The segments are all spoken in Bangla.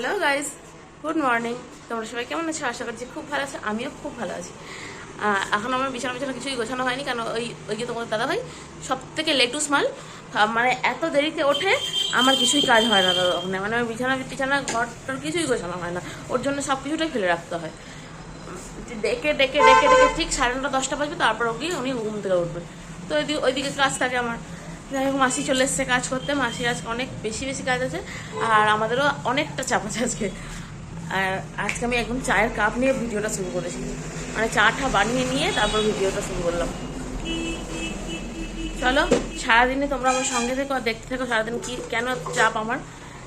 হ্যালো গাইস গুড মর্নিং তোমরা সবাই কেমন আছো? আশা করছি খুব ভালো আছো। আমিও খুব ভালো আছি। এখন আমার বিছানা বিছানা কিছুই গোছানো হয়নি কেন ওই ওই যে তোমাদের দাদা ভাই সব থেকে লেটুস মাল মানে এত দেরিতে ওঠে, আমার কিছুই কাজ হয় না দাদা ওখানে। মানে আমার বিছানা বিছানা ঘর টর কিছুই গোছানো হয় না। ওর জন্য সব কিছুটাই ফেলে রাখতে হয়। ডেকে ডেকে ডেকে ডেকে ঠিক সাড়ে নটা, দশটা বাজবে, তারপর গিয়ে উনি ঘুম থেকে উঠবে। তো ওইদিকে ওইদিকে কাজ থাকে আমার। যাই হোক, মাসি চলে এসছে কাজ করতে। মাসির আজকে অনেক বেশি বেশি কাজ আছে, আর আমাদেরও অনেকটা চাপ আছে আজকে। আর আজকে আমি একদম চায়ের কাপ নিয়ে ভিডিওটা শুরু করেছি। মানে চাটা বানিয়ে নিয়ে তারপর ভিডিওটা শুরু করলাম। চলো, সারাদিনে তোমরা আমার সঙ্গে থেকো দেখতে থাকো সারাদিন কি, কেন চাপ আমার?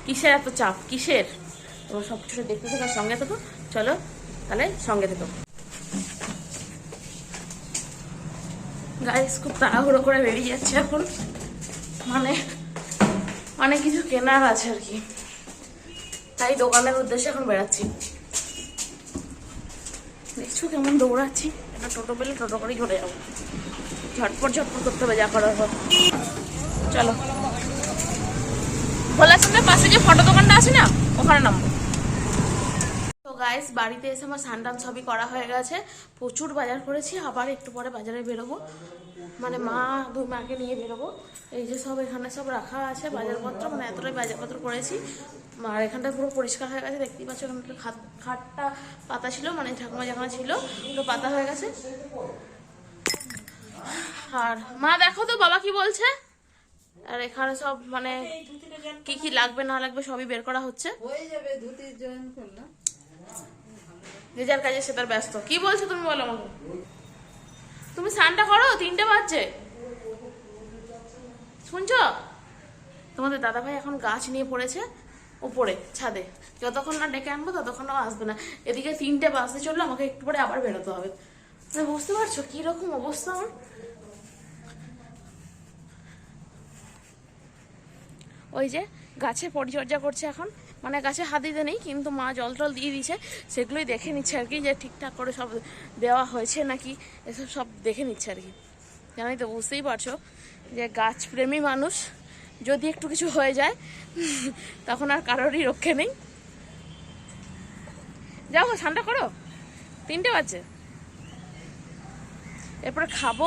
কিসের এত চাপ? কিসের? তোমরা সব কিছু দেখতে থেকো সঙ্গে থেকো। চলো, তাহলে সঙ্গে থেকো। গাইস খুব তাড়াহুড়ো করে বেরিয়ে যাচ্ছে এখন। মানে অনেক কিছু কেনার আছে আর কি। তাই দোকানের উদ্দেশ্যে এখন বেড়াচ্ছি। দেখছ কেমন দৌড়াচ্ছি? একটা টোটো পেলে টোটো করেই চলে যাব। ঝটপট ঝটপট করতে হবে, যা করার পর চলো। ভোলা সামনে পাশে যে ফটো দোকানটা আছে না, ওখানে নামবো। গাইস বাড়িতে এসে আমার সানডান সবই করা হয়ে গেছে। প্রচুর বাজার করেছি, আবার একটু পরে বাজারে বেরোবো। মানে মা দুই মাকে নিয়ে বেরোবো। এই যে সব এখানে সব রাখা আছে, বাজারপত্র মানে এতটাই বাজারপত্র করেছি। আর এখানটা পুরো পরিষ্কার হয়ে গেছে, দেখতেই পাচ্ছ এখানে একটা খাট, খাটটা পাতা ছিল মানে ঠাকুমা যেখানে ছিল ওটা পাতা হয়ে গেছে। আর মা, দেখো তো বাবা কি বলছে। আর এখানে সব মানে কি কি লাগবে না লাগবে সবই বের করা হচ্ছে। হয়ে যাবে জয়েন যে যার কাজে সে তার ব্যস্ত। কি বলছো তুমি বলো আমাকে? তুমি স্নানটা করো, তিনটে বাজছে। শুনছো? তোমাদের দাদা ভাই এখন গাছ নিয়ে পড়েছে উপরে ছাদে। যতক্ষণ না ডেকে আনব ততক্ষণ না আসবে না। এদিকে তিনটে বাজতে চলল, আমাকে একটু পরে আবার বেরোতে হবে। বুঝতে পারছ কি রকম অবস্থা আমার? ওই যে গাছে পরিচর্যা করছে এখন। মানে গাছে হাত দিতে নেই, কিন্তু মা জল টল দিয়ে দিয়েছে। সেগুলোই দেখে নিচ্ছে আর কি, যে ঠিকঠাক করে সব দেওয়া হয়েছে নাকি, এসব সব দেখে নিচ্ছে আর কি। জানাই তো, বুঝতেই পারছ যে গাছপ্রেমী মানুষ যদি একটু কিছু হয়ে যায়, তখন আর কারোরই রক্ষে নেই। যাও ঠান্ডা করো। তিনটে বাজে এরপরে খাব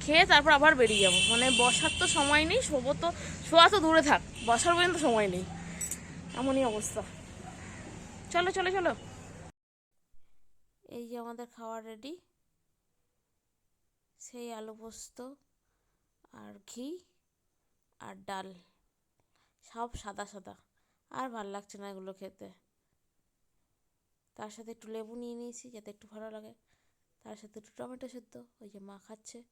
খেয়ে তারপর আবার বেরিয়ে যাব। মানে বসার তো সময় নেই, শোবো তো, শোয়া তো দূরে থাক, বসার পর্যন্ত সময় নেই। এমনই অবস্থা। চলো চলো চলো। এই যে আমাদের খাওয়ার রেডি সেই আলু পোস্ত আর ঘি আর ডাল। সব সাদা সাদা। আর ভালো লাগছে না এগুলো খেতে। তার সাথে একটু লেবু নিয়ে নিয়েছি, যাতে একটু ভালো লাগে। তার সাথে একটু টমেটো সেদ্ধ, ওই যে মা খাচ্ছে।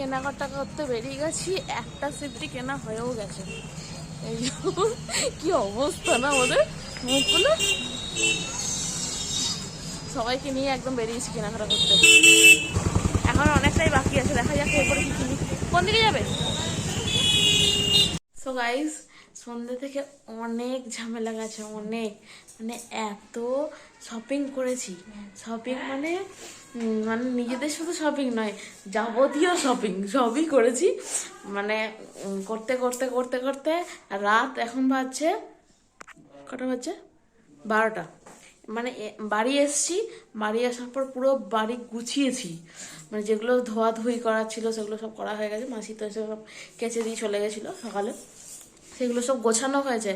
কেনাকাটা করতে বেরিয়ে গেছি, একটা সিফটি কেনা হয়েও গেছে। এই কি অবস্থা না ওদের? মুখগুলো সবাইকে নিয়ে একদম বেরিয়েছি কেনাকাটা করতে। এখন অনেকটাই বাকি আছে, দেখা যাক এরপরে কি কিনি। দিকে যাবে? সো সন্ধ্যে থেকে অনেক ঝামেলা গেছে, অনেক। মানে এত শপিং করেছি। শপিং মানে মানে নিজেদের শুধু শপিং নয়, যাবতীয় শপিং সবই করেছি। মানে করতে করতে করতে করতে রাত এখন বাজছে, কটা বাজছে? বারোটা। মানে বাড়ি এসছি, বাড়ি আসার পর পুরো বাড়ি গুছিয়েছি। মানে যেগুলো ধোয়াধুয়ি করার ছিল, সেগুলো সব করা হয়ে গেছে। মাসি তো সব কেচে দিয়ে চলে গেছিল সকালে। সেগুলো সব গোছানো হয়েছে।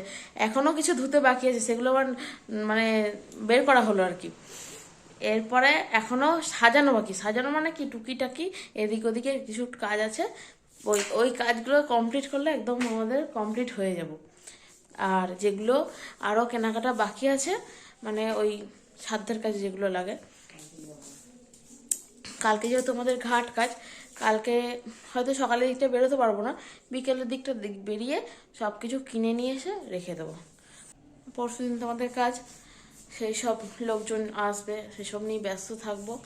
এখনও কিছু ধুতে বাকি আছে, সেগুলো আবার মানে বের করা হলো আর কি। এরপরে এখনও সাজানো বাকি। সাজানো মানে কি? টুকিটাকি, এদিক ওদিকে কিছু কাজ আছে। ওই ওই কাজগুলো কমপ্লিট করলে একদম আমাদের কমপ্লিট হয়ে যাব। আর যেগুলো আরও কেনাকাটা বাকি আছে মানে ওই সাধ্যের কাজ যেগুলো লাগে। কালকে যেহেতু আমাদের ঘাট কাজ কালকে হয়তো সকালের দিকটা বেরোতে পারব না, বিকেলের দিকটা দিক- বেরিয়ে সব কিছু কিনে নিয়ে এসে রেখে দেবো। পরশু দিন তোমাদের কাজ, সেই সব লোকজন আসবে সেসব নিয়ে ব্যস্ত থাকব।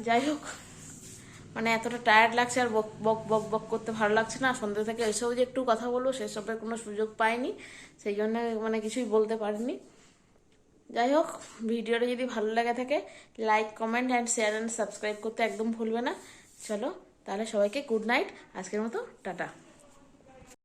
যাই হোক মানে এতটা টায়ার্ড লাগছে আর বক বক বক বক করতে ভালো লাগছে না। সন্ধ্যে থেকে এসেও যে একটু কথা বলব সেসবের কোনো সুযোগ পাইনি, সেই জন্য মানে কিছুই বলতে পারিনি। যাই হোক, ভিডিওটা যদি ভালো লাগে থাকে like comment and share and subscribe করতে একদম ভুলবে না। চলো তাহলে সবাইকে গুড নাইট আজকের মতো টাটা।